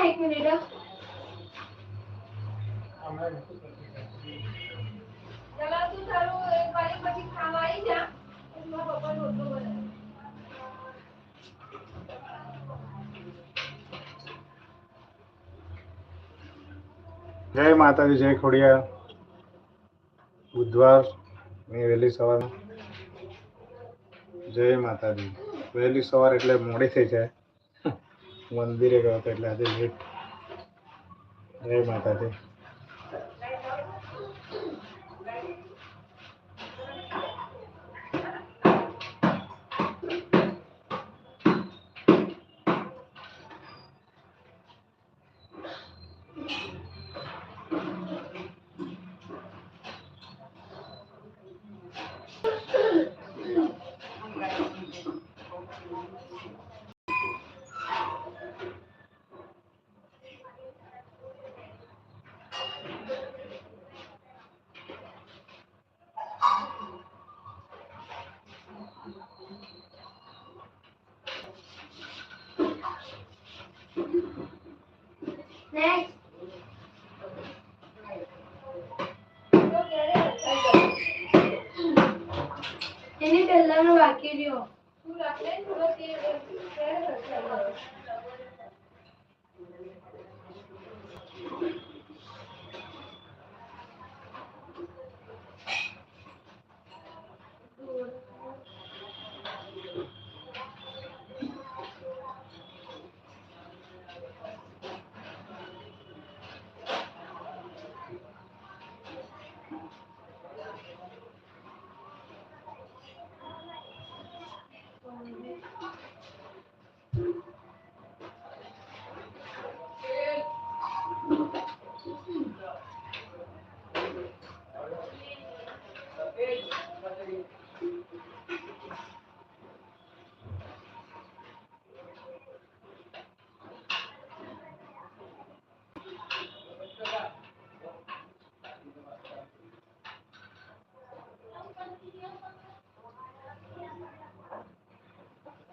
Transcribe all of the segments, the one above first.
એક મિનિટ હો. ચલો તું તારું એક વાગે પછી ખાવા આવી જા મારા પપ્પા રોટલો બનાવે જય માતાજી જય ખોડિયા બુધવારની વહેલી સવાર. જય માતાજી. વહેલી સવાર એટલે મોડી થઈ જાય. મંદિરે ગયો હતો એટલે આજે લેટ જય માતાજી. એની પહેલાનો બાકી રહ્યો તું રાખ લે થોડો તેલ તેલ ભરતા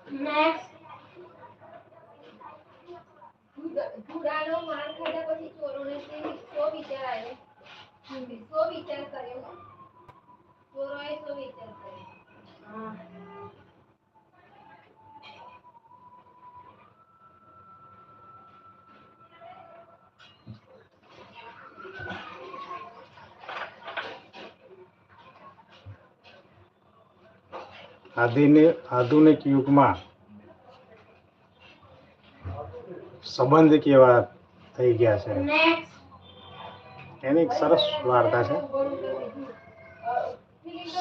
Next. ધુરાનો માર ખાધા પછી ચોરોને શો વિચાર આવ્યો શો વિચાર કર્યો ચોરોએ શો વિચાર કર્યો આધુનિક આધુનિક યુગમાં સંબંધ કેવા થઈ ગયા છે? એની એક સરસ વાર્તા છે.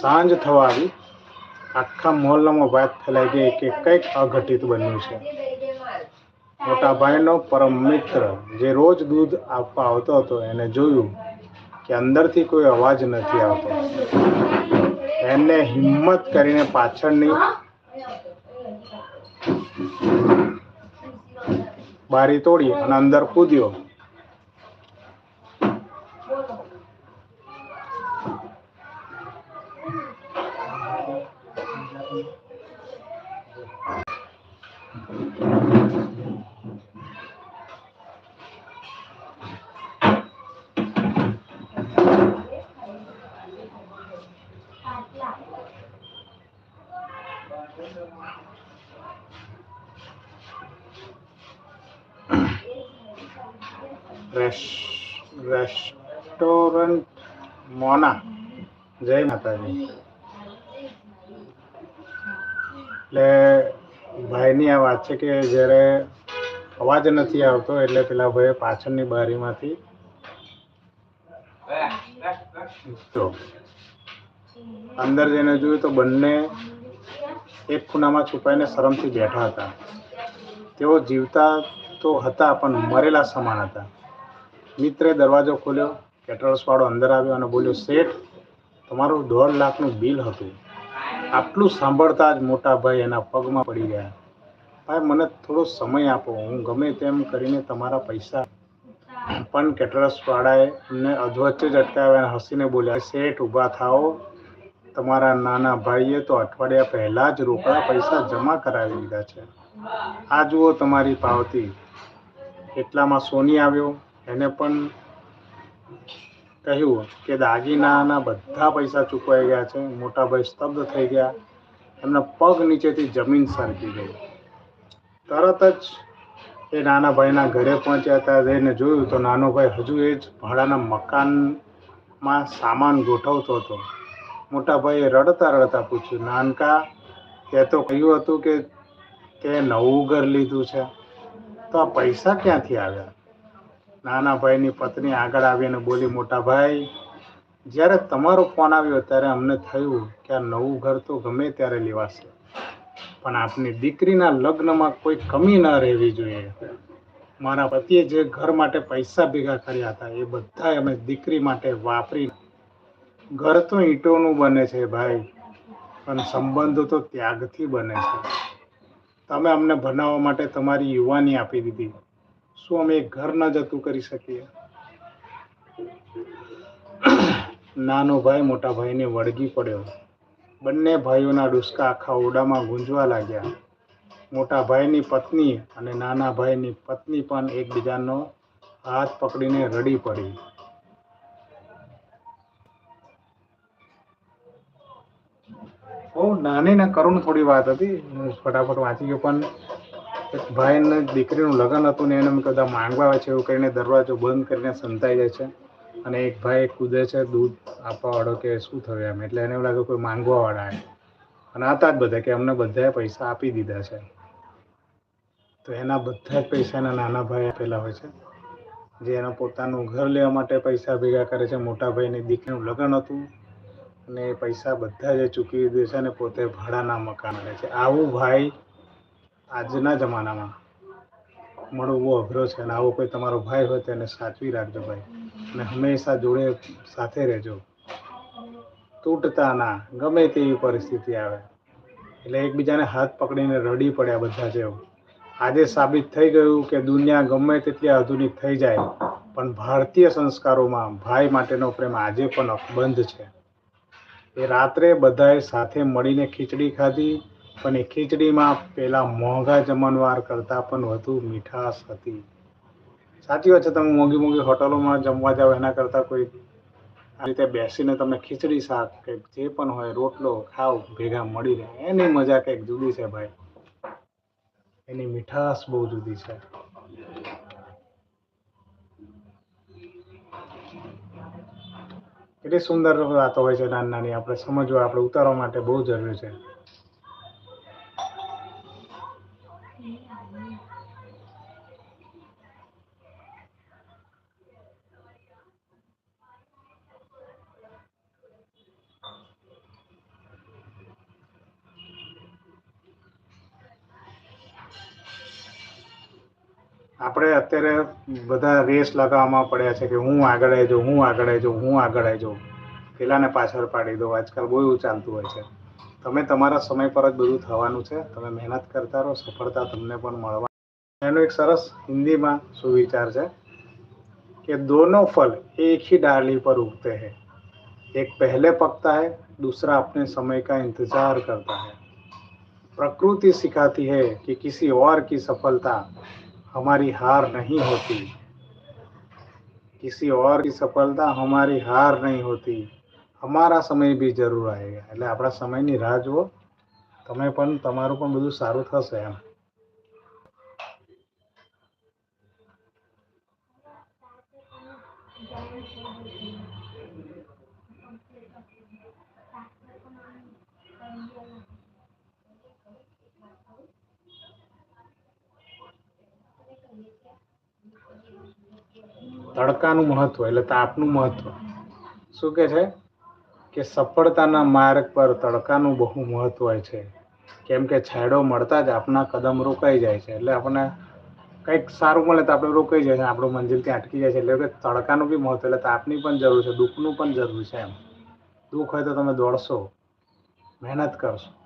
સાંજ થવા આખા મોહલ્લામાં વાત ફેલાઈ ગઈ કે કંઈક અઘટિત બન્યું છે. મોટા ભાઈનો પરમ મિત્ર જે રોજ દૂધ આપવા આવતો હતો, એને જોયું કે અંદરથી કોઈ અવાજ નથી આવતો. એને હિંમત કરીને પાછળની બારી તોડી અને અંદર કૂદ્યો રેસ- રેસ્ટોરન્ટ મોના. જય માતાજી. એટલે ભાઈની આ વાત છે કે જ્યારે અવાજ નથી આવતો, એટલે પેલા ભાઈ પાછળની બારીમાંથી તો અંદર જઈને જોયું તો બંને એક ખૂણામાં છુપાઈને શરમથી બેઠા હતા. તેઓ જીવતા તો હતા, પણ મરેલા સમાન હતા. મિત્રે દરવાજો ખોલ્યો. પેટ્રોલ્સવાળો અંદર આવ્યો અને બોલ્યો, શેઠ, તમારું દોઢ લાખનું બિલ હતું. આટલું સાંભળતા જ મોટા ભાઈ એના પગમાં પડી ગયા. ભાઈ, મને થોડો સમય આપો. હું ગમે તેમ કરીને તમારા પૈસા પણ કેટરસવાળાએ એમને અધવચ્ચે જ અટકાવ્યા અને હસીને બોલ્યા, શેઠ, ઊભા થાઓ. તમારા નાના ભાઈએ તો અઠવાડિયા પહેલાં જ રોકડા પૈસા જમા કરાવી દીધા છે. આ જુઓ તમારી પાવતી. એટલામાં સોની આવ્યો. એને પણ કહ્યું કે દાગીનાના બધા પૈસા ચૂકવાઈ ગયા છે. મોટા ભાઈ સ્તબ્ધ થઈ ગયા. એમના પગ નીચેથી જમીન સરકી ગઈ. તરત જ એ નાના ભાઈના ઘરે પહોંચ્યા હતા. જઈને જોયું તો નાનો ભાઈ હજુ એ જ ભાડાના મકાનમાં સામાન ગોઠવતો હતો. મોટા ભાઈએ રડતા રડતા પૂછ્યું, નાનકા, તે તો કહ્યું હતું કે તે નવું ઘર લીધું છે. તો આ પૈસા ક્યાંથી આવ્યા? નાના ભાઈની પત્ની આગળ આવીને બોલી મોટા ભાઈ જ્યારે તમારો ફોન આવ્યો ત્યારે અમને થયું કે આ નવું ઘર તો ગમે ત્યારે લેવાશે. પણ આપની દીકરીના લગ્નમાં કોઈ કમી ન રહેવી જોઈએ. મારા પતિએ જે ઘર માટે પૈસા ભેગા કર્યા હતા, એ બધા અમે દીકરી માટે વાપરી. ઘર તો ઈંટોનું બને છે ભાઈ, પણ સંબંધો તો ત્યાગથી બને છે. તમે અમને બનાવવા માટે તમારી યુવાની આપી દીધી. શું અમે ઘર ન જતું કરી શકીએ? નાનો ભાઈ મોટા ભાઈને વળગી પડ્યો. બંને ભાઈઓના ડુસકા આખા ઓરડામાં ગુંજવા લાગ્યા. મોટા ભાઈની પત્ની અને નાના ભાઈની પત્ની પણ એકબીજાનો હાથ પકડીને રડી પડી. બહુ નાની ને કરુણ થોડી વાત હતી. હું ફટાફટ વાંચી ગયો પણ ભાઈને દીકરીનું લગ્ન હતું ને એને મેં કદાચ માંગવા આવે છે એવું કરીને દરવાજો બંધ કરીને સંતાઈ જાય છે. અને એક ભાઈ કૂદે છે, દૂધ આપવા વાળો કે શું થયું એમ. એટલે એને એવું લાગે કોઈ માંગવા વાળા અને હતા જ બધા કે અમને બધાએ પૈસા આપી દીધા છે. તો એના બધા જ પૈસા એના નાના ભાઈ આપેલા હોય છે. જે એના પોતાનું ઘર લેવા માટે પૈસા ભેગા કરે છે. મોટા ભાઈની દીકરીનું લગ્ન હતું. અને પૈસા બધા જે ચૂકવી દે છે અને પોતે ભાડાના મકાન રહે છે. આવું ભાઈ આજના જમાનામાં મળવું અઘરો છે અને આવો કોઈ તમારો ભાઈ હોય તો એને સાચવી રાખજો ભાઈ. અને હંમેશા જોડે સાથે રહેજો. તૂટતા ના ગમે તેવી પરિસ્થિતિ આવે. એટલે એકબીજાને હાથ પકડીને રડી પડ્યા બધા જેવું આજે સાબિત થઈ ગયું કે દુનિયા ગમે તેટલી આધુનિક થઈ જાય, પણ ભારતીય સંસ્કારોમાં ભાઈ માટેનો પ્રેમ આજે પણ અકબંધ છે. એ રાત્રે બધાએ સાથે મળીને ખીચડી ખાધી પણ એ ખીચડીમાં પેલા મોંઘા જમણવાર કરતાં પણ વધુ મીઠાશ હતી. સાચી વાત છે, તમે મોંઘી મોંઘી હોટલોમાં જમવા જાઓ, એના કરતાં કોઈ આ રીતે બેસીને તમે ખીચડી શાક કે જે પણ હોય, રોટલો ખાઓ, ભેગા મળી રહે. એની મજા કંઈક જુદી છે ભાઈ. એની મીઠાશ બહુ જુદી છે. કેટલી સુંદર વાતો હોય છે નાની નાની, આપણે સમજવા, આપણે ઉતારવા માટે બહુ જરૂરી છે. આપણે અત્યારે બધા રેસ લગાવવામાં પડ્યા છે કે હું આગળ આવી જાઉં હું આગળ આવી જાઉં હું આગળ આવી જાઉં પેલાને પાછળ પાડી દો આજકાલ બહુ એવું ચાલતું હોય છે તમે તમારા સમય પર જ બધું થવાનું છે તમે મહેનત કરતા રહો સફળતા તમને પણ મળવા એનો એક સરસ હિન્દીમાં સુવિચાર છે કે दोनों फल एक ही डाली पर उगते हैं एक पहले पकता है दूसरा अपने समय का इंतजार करता है प्रकृति सिखाती है कि किसी और की सफलता हमारी हार नहीं होती। किसी और की सफलता हमारी हार नहीं होती। અમારા સમય બી જરૂર આવે એટલે આપણા સમયની રાહ જુઓ. તમે પણ, તમારું પણ બધું સારું થશે એમ. તડકાનું મહત્વ, એટલે તાપનું મહત્વ. શું કે છે? કે સફળતાના માર્ગ પર તડકાનું બહુ મહત્વ હોય છે. કેમ કે છાંયડો મળતા જ આપણા કદમ રોકાઈ જાય છે. એટલે આપણને કંઈક સારું મળે તો આપણે રોકાઈ જાય છે. આપણું મંજિલ ત્યાં અટકી જાય છે. એટલે કે તડકાનું બી મહત્વ, એટલે તાપની પણ જરૂર છે, દુઃખનું પણ જરૂર છે એમ. દુઃખ હોય તો તમે દોડશો, મહેનત કરશો.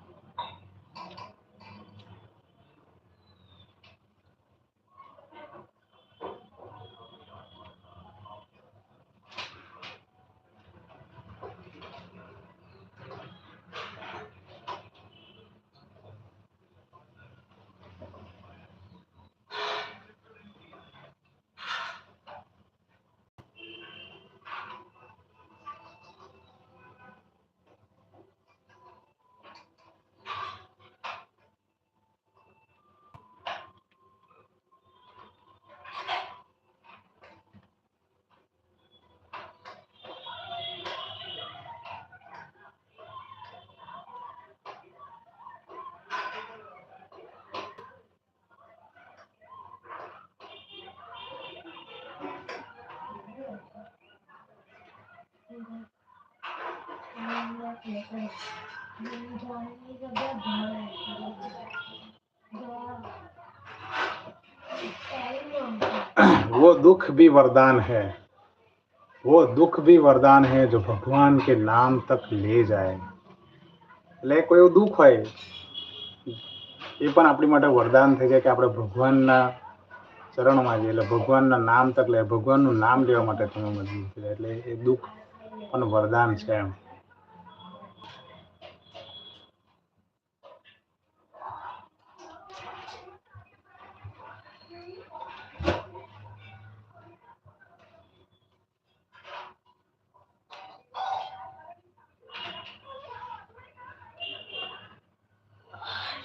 वो दुख भी वरदान है वो दुख भी वरदान है जो भगवान के नाम तक ले જાય એટલે કોઈ એવું દુઃખ હોય એ પણ આપણી માટે વરદાન થઈ જાય કે આપણે ભગવાનના ચરણમાં જઈએ એટલે ભગવાનના નામ તક લે ભગવાનનું નામ લેવા માટે તમે મજબૂર થઈ જાય એટલે એ દુઃખ પણ વરદાન છે એમ.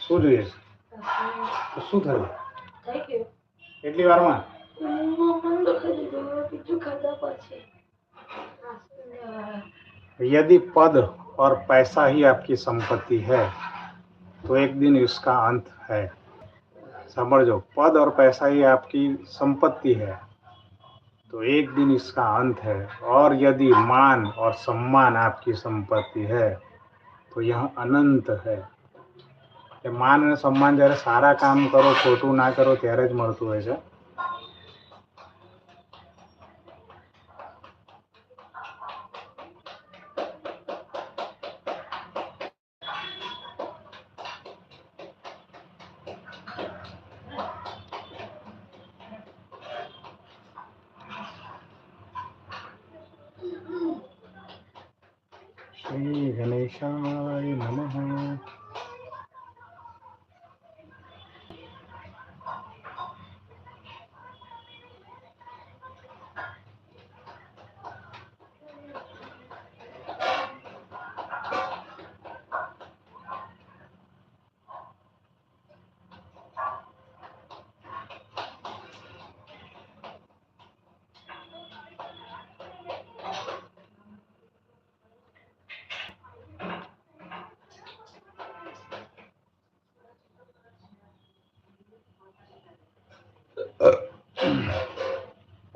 શું જોઈએ શું થયું? એટલી વારમાં? यदि पद और पैसा ही आपकी संपत्ति है तो एक दिन इसका अंत है समझो पद और पैसा ही आपकी संपत्ति है तो एक दिन इसका अंत है और यदि मान और सम्मान आपकी संपत्ति है तो यह अनंत है કે માન અને સન્માન જ્યારે સારા કામ કરો ખોટું ના કરો ત્યારે જ મળતું હોય છે શ્રી ગણેશાય નમઃ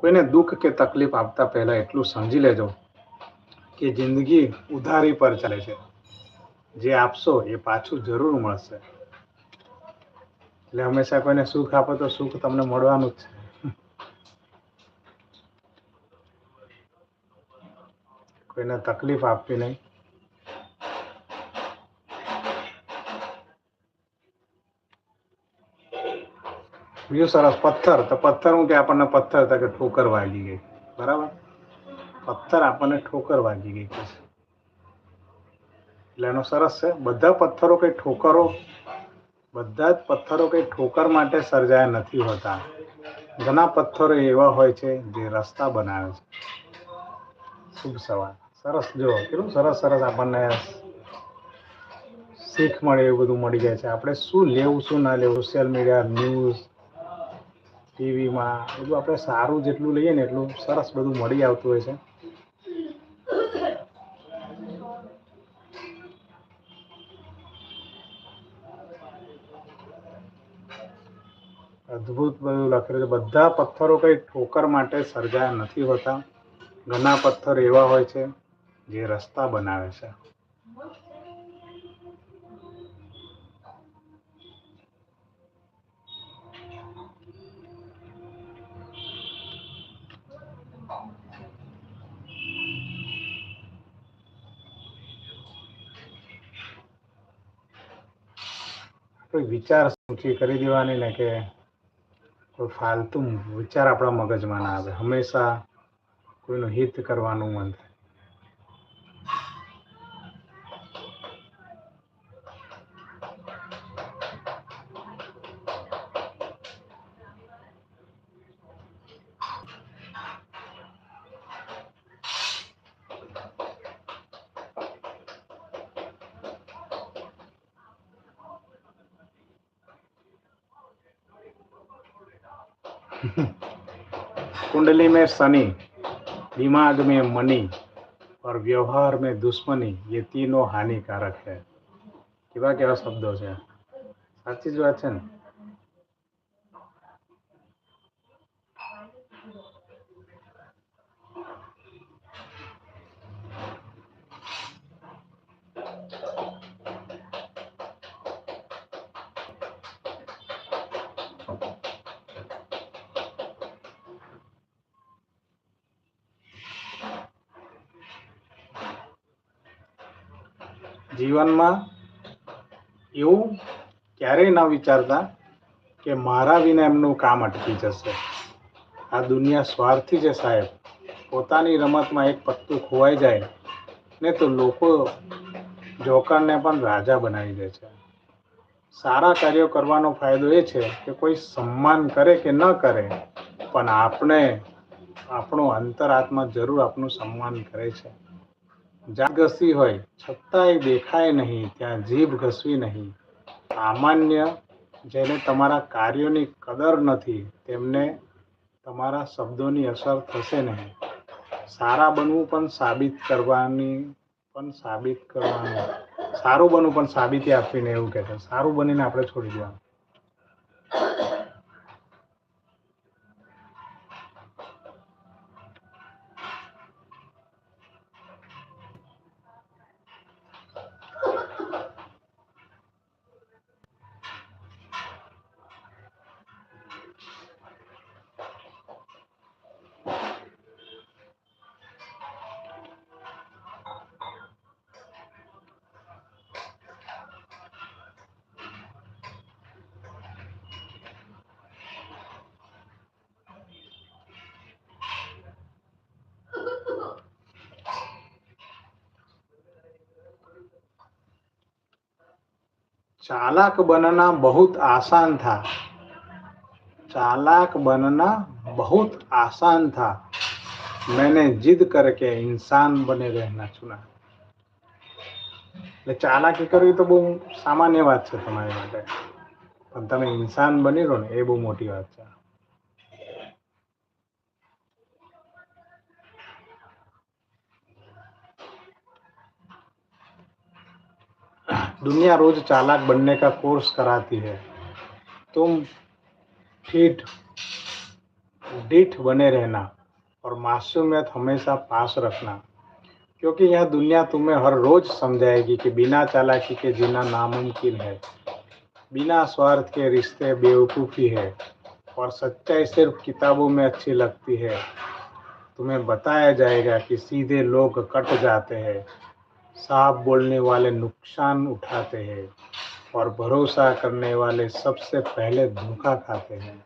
કોઈને દુઃખ કે તકલીફ આપતા પહેલા એટલું સમજી લેજો કે જિંદગી ઉધારી પર ચાલે છે. જે આપશો એ પાછું જરૂર મળશે. એટલે હંમેશા કોઈને સુખ આપો તો સુખ તમને મળવાનું જ છે. કોઈને તકલીફ આપવી નહીં. બીજું સરસ પથ્થર. તો પથ્થર હું કે આપણને પથ્થર તો કે ઠોકર વાગી ગઈ. બરાબર? પથ્થર આપણને ઠોકર વાગી ગઈ. કે એટલે એનો સરસ છે. બધા પથ્થરો કઈ ઠોકરો, બધા જ પથ્થરો કઈ ઠોકર માટે સર્જાયા નથી હોતા. ઘણા પથ્થરો એવા હોય છે જે રસ્તા બનાવે છે. શુભ સવાર સરસ જો, કેટલું સરસ સરસ આપણને શીખ મળે એવું બધું મળી જાય છે. આપણે શું લેવું, શું ના લેવું? સોશિયલ મીડિયા ન્યૂઝ ટીવીમાં, બધું આપણે સારું જેટલું લઈએ ને એટલું સરસ બધું મળી આવતું હોય છે. અદ્ભુત બધું લખેલું છે. બધા પથ્થરો કઈ ઠોકર માટે સર્જાયા નથી હોતા. ઘણા પથ્થર એવા હોય છે જે રસ્તા બનાવે છે. કોઈ વિચાર સૂચિ કરી દેવાની ને કે કોઈ ફાલતુ વિચાર આપણા મગજમાં ના આવે. હંમેશા કોઈનું હિત કરવાનું મન થાય. कुंडली में शनि दिमाग में मनी और व्यवहार में दुश्मनी ये तीनों हानिकारक है કેવા કેવા શબ્દો છે સાચી જ વાત છે ને જીવનમાં એવું ક્યારેય ન વિચારતા કે મારા વિના એમનું કામ અટકી જશે. આ દુનિયા સ્વાર્થી છે સાહેબ. પોતાની રમતમાં એક પત્તું ખોવાઈ જાય ને તો લોકો જોકરને પણ રાજા બનાવી દે છે. સારા કાર્યો કરવાનો ફાયદો એ છે કે કોઈ સન્માન કરે કે ન કરે, પણ આપણે આપણું અંતરાત્મા જરૂર આપણું સન્માન કરે છે. જાત ઘસી હોય, છતાંય દેખાય નહીં, ત્યાં જીભ ઘસવી નહીં. સામાન્ય જેને તમારા કાર્યોની કદર નથી, તેમને તમારા શબ્દોની અસર થશે નહીં. સારા બનવું પણ સાબિત કરવાની, પણ સાબિત કરવાનું. સારું બનવું પણ સાબિતી આપીને એવું કહે સારું બનીને આપણે છોડી દેવાનું. चालाक बनना बहुत आसान था चालाक बनना बहुत आसान था मैंने जिद करके इंसान बने रहना चुना એટલે ચાલાકી કરવી તો બહુ સામાન્ય વાત છે તમારી માટે પણ તમે ઇન્સાન બની રહો ને એ બહુ મોટી વાત છે दुनिया रोज चालाक बनने का कोर्स कराती है। तुम ठीक डीठ बने रहना और मासूमियत हमेशा पास रखना, क्योंकि यह दुनिया तुम्हें हर रोज समझाएगी कि बिना चालाकी के जीना नामुमकिन है। बिना स्वार्थ के रिश्ते बेवकूफ़ी है और सच्चाई सिर्फ़ किताबों में अच्छी लगती है। तुम्हें बताया जाएगा कि सीधे लोग कट जाते हैं। साफ़ बोलने वाले नुकसान उठाते हैं और भरोसा करने वाले सबसे पहले धोखा खाते हैं।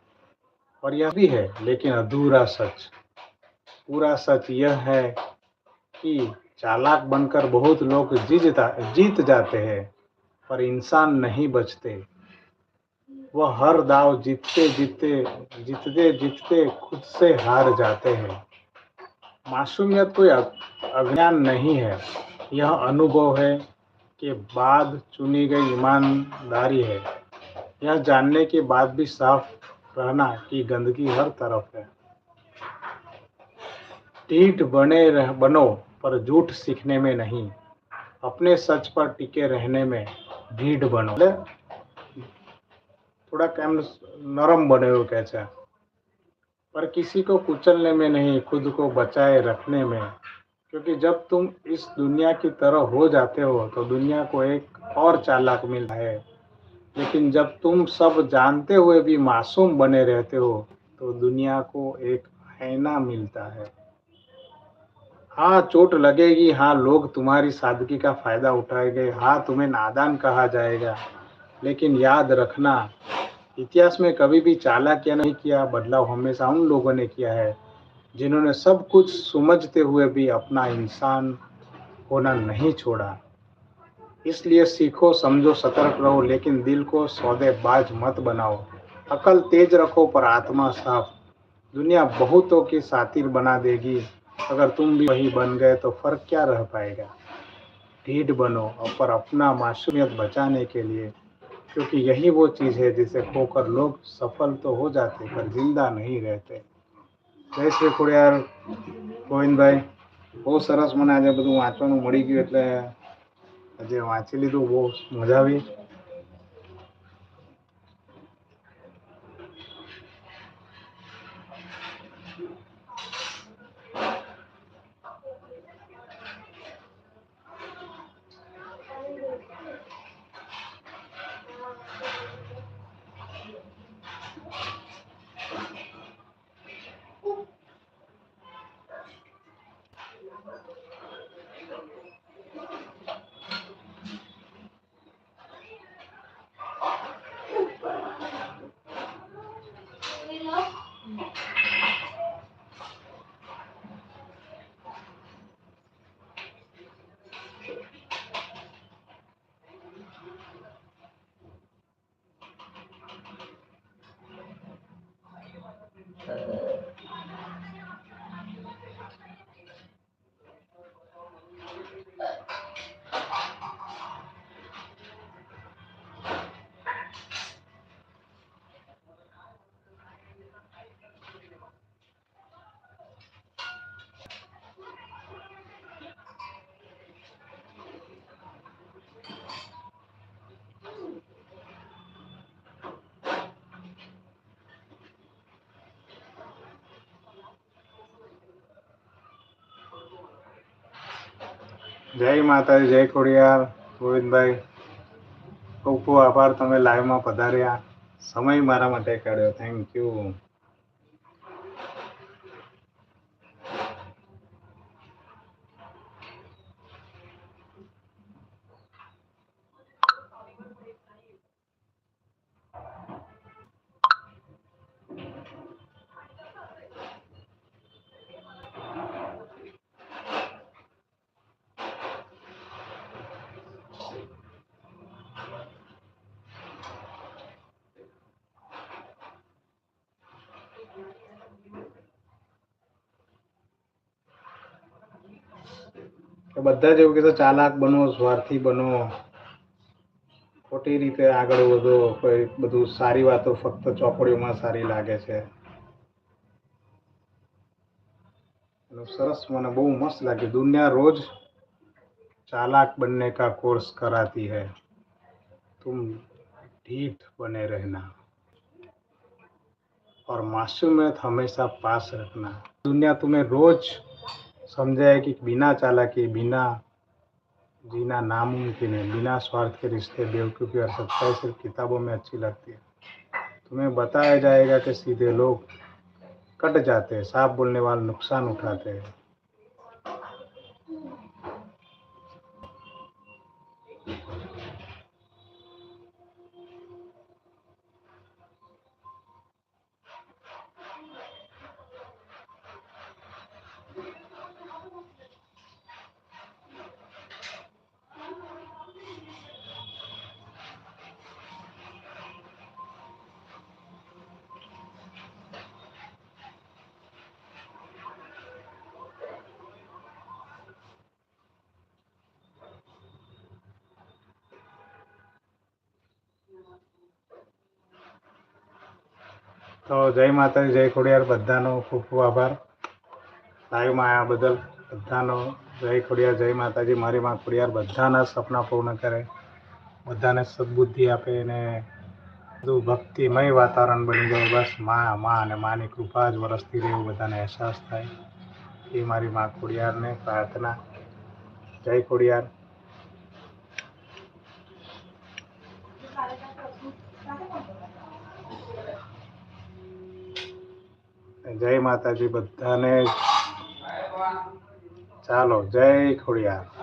और यह भी है, लेकिन अधूरा सच। पूरा सच यह है कि चालाक बनकर बहुत लोग जीता जीत जाते हैं, पर इंसान नहीं बचते। वह हर दाव जीतते जीतते जीतते जीतते खुद से हार जाते हैं। मासूमियत कोई अज्ञान नहीं है। यह अनुभव है कि बाद चुनी गई ईमानदारी है यह जानने के बाद भी साफ रहना कि गंदगी हर तरफ है टीठ बने रह बनो पर झूठ सीखने में नहीं अपने सच पर टिके रहने में ढीठ बनो એટલે થોડાક એમ નરમ બને એવું કહે છે पर किसी को कुचलने में नहीं खुद को बचाए रखने में क्योंकि जब तुम इस दुनिया की तरह हो जाते हो तो दुनिया को एक और चालाक मिलता है। लेकिन जब तुम सब जानते हुए भी मासूम बने रहते हो तो दुनिया को एक आईना मिलता है। हाँ चोट लगेगी। हाँ लोग तुम्हारी सादगी का फ़ायदा उठाएँगे। हाँ तुम्हें नादान कहा जाएगा। लेकिन याद रखना, इतिहास में कभी भी चालाकिया नहीं किया, बदलाव हमेशा उन लोगों ने किया है। जिन्होंने सब कुछ समझते हुए भी अपना इंसान होना नहीं छोड़ा। इसलिए सीखो, समझो, सतर्क रहो, लेकिन दिल को सौदेबाज मत बनाओ। अकल तेज रखो, पर आत्मा साफ़। दुनिया बहुतों की सातिर बना देगी। अगर तुम भी वही बन गए तो फ़र्क क्या रह पाएगा? ढीठ बनो, और पर अपना मासूमियत बचाने के लिए, क्योंकि यही वो चीज़ है जिसे खोकर लोग सफल तो हो जाते, पर ज़िंदा नहीं रहते। જય શ્રી ખોડિયાર, ગોવિંદભાઈ. બહુ સરસ મને આજે બધું વાંચવાનું મળી ગયું એટલે આજે વાંચી લીધું, બહુ મજા આવી. જય માતાજી, જય ખોડિયાર, ગોવિંદભાઈ. ખૂબ ખૂબ આભાર તમે લાઈવમાં પધાર્યા. સમય મારા માટે કાઢ્યો. થેન્ક યુ તો બધા જ એવું કે છે ચાલાક બનો સ્વાર્થી બનો ખોટી રીતે આગળ વધો કોઈ બધું સારી વાતો ફક્ત ચોપડીઓમાં સારી લાગે છે એનું સરસ મને બહુ મસ્ત લાગે દુનિયા રોજ चालाक बनने का कोर्स कराती है तुम ढीठ बने रहना और मासूमियत हमेशा पास रखना दुनिया तुम्हें रोज समझाएगी कि बिना चालाकी, बिना जीना नामुमकिन है, बिना स्वार्थ के रिश्ते बेवकूफ़ी और सच्चाई सिर्फ़ किताबों में अच्छी लगती है। तुम्हें बताया जाएगा कि सीधे लोग कट जाते हैं साफ़ बोलने वाले नुकसान उठाते हैं। તો જય માતાજી, જય ખોડિયાર. બધાનો ખૂબ ખૂબ આભાર. લાઈવમાં આવ્યા બદલ બધાનો જય ખોડિયાર, જય માતાજી. મારી માં ખોડિયાર બધાના સપના પૂર્ણ કરે. બધાને સદબુદ્ધિ આપે ને બધું ભક્તિમય વાતાવરણ બની જાય. બસમાં માં અને માની કૃપા જ વરસતી રહે બધાને અહેસાસ થાય. એ મારી માં ખોડિયારને પ્રાર્થના. જય ખોડિયાર. જય માતાજી બધાને. ચાલો જય ખોડિયાર.